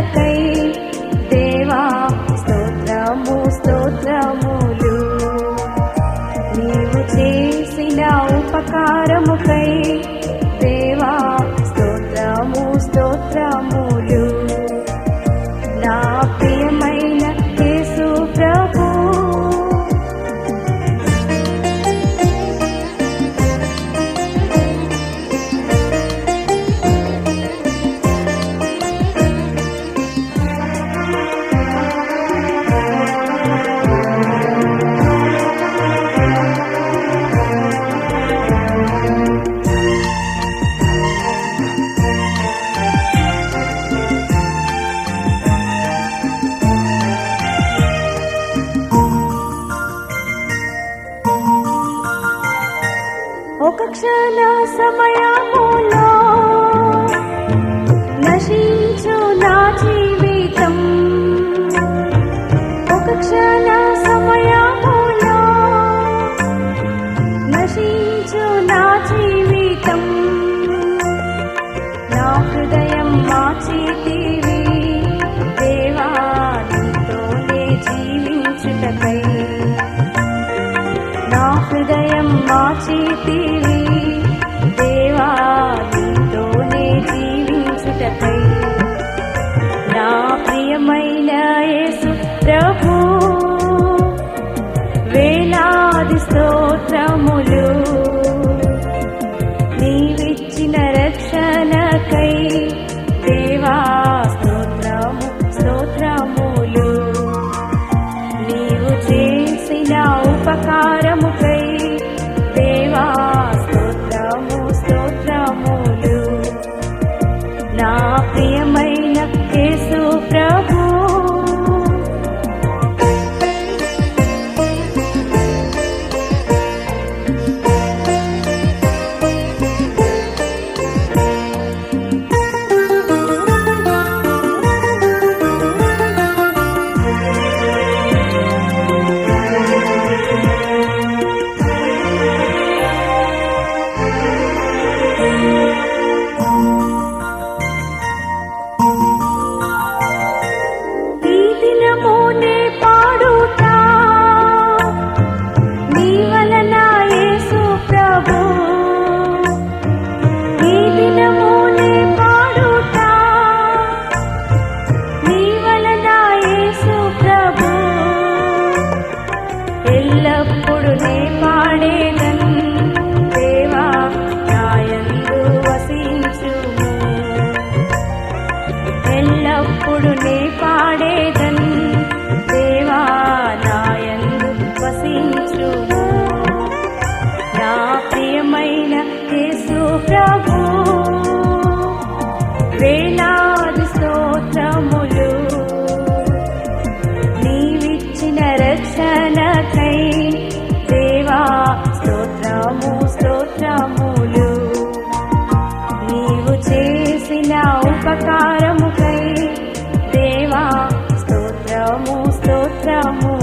la calle. క్షణ సమయములో నశించు నా జీవితం. ఒక క్షణ సమయములో నశించు నా జీవితం. నా హృదయం మార్చితివి దేవా నీతోనే జీవించుటకై. నా హృదయం మార్చితివి myself